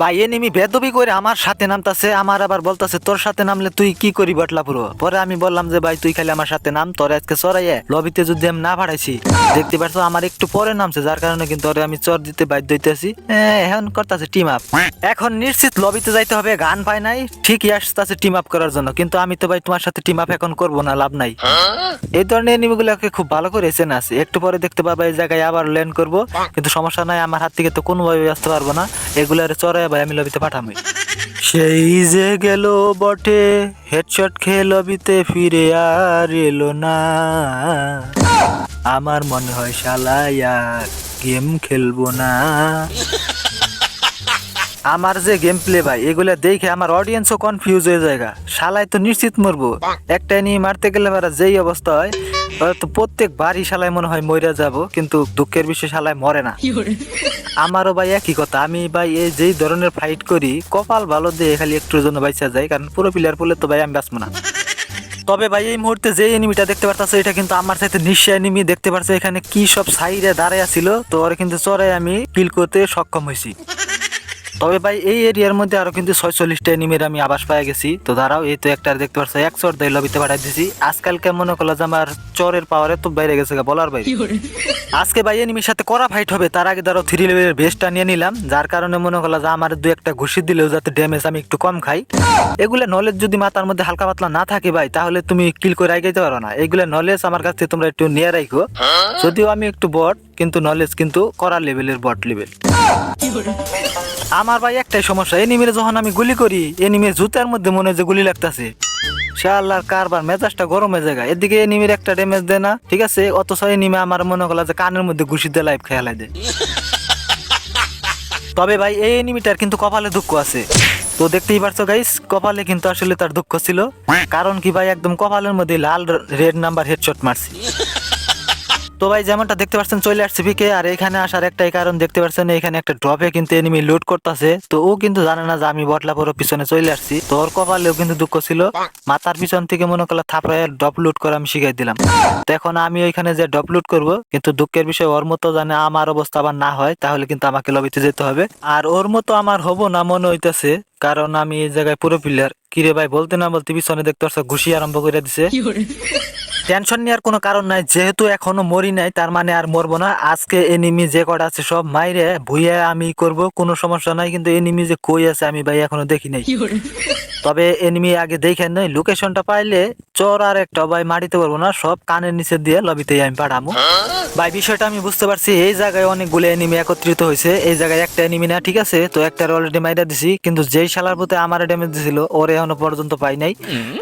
ভাই এনিমি বেদবি করে আমার সাথে নামতাছে, আমার আবার বলতাছে, তোর সাথে নামলে তুই কি করি বটলা পুরো? পরে আমি বললাম যে, ভাই, তুই খালি আমার সাথে নাম, তোর আজকে চড়াইয়ে লবিতে যদি আমি না পাঠাইছি দেখতে পারছ আমার একটু পরে নামছে, যার কারণে কিন্তু ওরে আমি চর দিতে বাধ্য হইতেছি। এখন করতেছে টিম আপ এখন নিশ্চিত লবিতে যাইতে হবে, গান পাই নাই, ঠিকই আসতেছে টিম আপ করার জন্য। কিন্তু আমি তো ভাই তোমার সাথে টিম আপ এখন করব না, লাভ নাই। এই ধরনের এনিমিগুলোকে খুব ভালো করে চেনা আছে। একটু পরে দেখতে পাবা এই জায়গায় আবার ল্যান্ড করব। কিন্তু সমস্যা নাই, আমার হাত থেকে তো কোনোভাবে আসতে পারব না। এগুলার চড়াই ভাই আমি লবিতে সেই যে গেল বটে হেডশট খেয়ে লবিতে ফিরে আর এলো না। আমার মনে হয় শালায়া গেম খেলব না। আমার যে গেম প্লে ভাই, এগুলা দেখে আমার অডিয়েন্সও কনফিউজ হয়ে যায়। শালায় তো নিশ্চিত মরবো। একটা নিয়ে মারতে গেলে যেই অবস্থা হয় তো প্রত্যেক বাড়ি শালায় মনে হয় মইরা যাব কিন্তু দুঃখের বিষয় শালায় মরে না। আমারও ভাই একই কথা। আমি ভাই এই যেই ধরনের ফাইট করি কপাল ভালো দিয়ে খালি একটুর জন্য বাইচা যায় কারণ পুরো প্লেয়ার বলে তো ভাই আমি বাঁচবো না। তবে ভাই এই মুহূর্তে যে এনিমিটা দেখতে পারতাছে এটা কিন্তু আমার সাথে নিশ্চয় এনিমি দেখতে পারছে। এখানে কি সব সাইডে দাঁড়ায় ছিল তো ওরা কিন্তু চড়াই আমি কিল করতে সক্ষম হয়েছি। তবে ভাই এই এরিয়ার মধ্যে আরও কিন্তু ছয়চল্লিশটা এনিমির আমি আবাস পাই গেছি। তো দাঁড়াও এই তো একটা দেখতে পারছ এক চর দেয় লবিতে পাঠাই দিছি। আজকালকে মনে করল যে আমার চরের পাওয়ারে তো বাইরে গেছে গা, বলার বাইরে। আজকে ভাই এনিমির সাথে করা ফাইট হবে তার আগে ধরো থ্রি লেভেলের বেস্টটা নিয়ে নিলাম যার কারণে মনে করল যে আমার দু একটা ঘুষি দিলেও যাতে ড্যামেজ আমি একটু কম খাই। এগুলো নলেজ যদি মাথার মধ্যে হালকা পাতলা না থাকে ভাই তাহলে তুমি কিল করে আগাইতে পারো না। এগুলো নলেজ আমার কাছ থেকে তোমরা একটু নিয়ে রাখো যদিও আমি একটু বট কিন্তু নলেজ কিন্তু করা লেভেলের বট লেভেল আমার ভাই একটাই সমস্যা, এনিমিরে যখন আমি গুলি করি, এনিমির জুতার মধ্যে মনে যে গুলি লাগতাছে। শাল্লার কারবার, মেজাজটা গরম যায় এদিকে এনিমির একটা ড্যামেজ দেয় না, ঠিক আছে? অথচ এনিমি আমার মনে করলা যে কানের মধ্যে ঘুষি দিয়ে লাইফ খেয়ালাই দেয়। তবে ভাই, এই এনিমিটার কিন্তু কপালে দুঃখ আছে। তো দেখতেই পারছ গাইস কপালে কিন্তু আসলে তার দুঃখ ছিল। কারণ কি ভাই, একদম কপালের মধ্যে লাল রেড নাম্বার হেডশট মারছি। তো ভাই, যেমনটা দেখতে পাচ্ছেন, চলে আসছে পিকে আর এখানে আসার একটাই কারণ দেখতে পাচ্ছেন, এখানে একটা ড্রপে কিন্তু এনিমি লুট করতেছে। তো ও কিন্তু জানে না যে আমি বটলা পরে পিছনে চলে আসছি। তো ওর কপালেও কিন্তু দুঃখ ছিল। মাথার পিছন থেকে মনে করল থাপড়ায় ডপ লুট করে আমি শিখাই দিলাম। তো এখন আমি ওইখানে যে ডপ লুট করব, কিন্তু দুঃখের বিষয়, ওর মতো জানে আমার অবস্থা আবার না হয়, তাহলে কিন্তু আমাকে লবিতে যেতে হবে। আর ওর মতো আমার হব না মনে হইতেছে, কারণ আমি এই জায়গায় পুরো প্লেয়ার কিরে ভাই, বলতে না বলতে পিছনে দেখতে পাচ্ছ, ঘুষি আরম্ভ করে দিছে। টেনশন নেওয়ার কোনো কারণ নাই, যেহেতু এখনও মরি নাই, তার মানে আর মরবো না। আজকে এনিমি যে কটা আছে সব মাইরে ভুইয়া আমি করব, কোনো সমস্যা নাই, কিন্তু এনিমি যে কই আছে আমি ভাই এখনও দেখি নাই। তবে এনিমি আগে দেখেন নয় লোকেশনটা পাইলে চর আর একটা ভাই মারিতে পারব না সব কানের নিচে দিয়ে লবিতে আমি পাঠামো। ভাই বিষয়টা আমি বুঝতে পারছি এই জায়গায় অনেকগুলো এনিমি একত্রিত হয়েছে এই জায়গায় একটা এনিমি না ঠিক আছে? তো একটা অলরেডি মাইরা দিছি কিন্তু যেই শালার প্রতি আমার ড্যামেজ দিছিল ওর এখনও পর্যন্ত পাই নাই।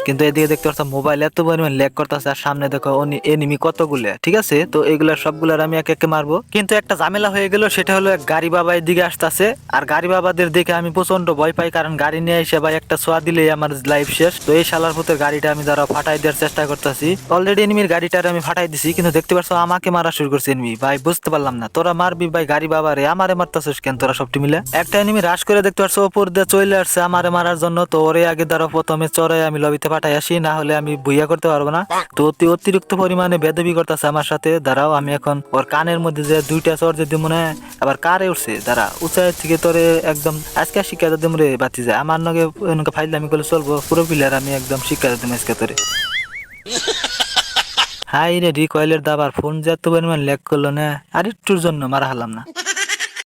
কিন্তু এদিকে দেখতে পাচ্ছ মোবাইল এত পরিমাণ ল্যাগ করতেছে আর সামনে দেখো এনিমি কতগুলো ঠিক আছে? তো এগুলার সবগুলার আমি এক একে মারবো। কিন্তু একটা ঝামেলা হয়ে গেল সেটা হলো এক গাড়ি বাবা এদিকে আসতেছে আর গাড়ি বাবাদের দেখে আমি প্রচণ্ড ভয় পাই কারণ গাড়ি নিয়ে এসে ভাই একটা ছোঁয়া দিলেই আমার লাইফ শেষ। তো এই শালার পুতের গাড়িটা আমি দ্বারা ফাটাই দেওয়ার চেষ্টা করতেছি। অলরেডি এনিমির গাড়িটা আমি ফাটাই দিছি, কিন্তু দেখতে পাচ্ছ আমাকে মারা শুরু করছে এনিমি ভাই, বুঝতে পারলাম না। তোরা মারবি ভাই, গাড়ি বাবা রে আমারে মারতেছিস কেন তোরা সবটি মিলে? একটা এনিমি রাশ করে দেখতে পাচ্ছ ওপর দিয়ে চলে আসছে আমারে মারার জন্য। তো ওরে আগে দ্বারা প্রথমে চড়ে আমি লবিতে পাঠাই আসি, না হলে আমি বুইয়া করতে পারব না। তো অতি, অতিরিক্ত পরিমাণে বেদবি করতেছে আমার সাথে। দাঁড়াও, আমি এখন ওর কানের মধ্যে যে দুইটা চর যদি মনে হয় আবার কারে উঠছে? দাঁড়া উঁচাই থেকে তোরে একদম আজকে শিক্ষা যদি মরে বাতি যায় আমার নগে ফাইলে আমি বলে চলবো পুরো পিলার আমি একদম শিক্ষা দিতে আজকে তোরে। হাই রে রিকয়েলের দাবার, ফোন যে এত পরিমাণ ল্যাক করল না, আর একটুর জন্য মারা হলাম না।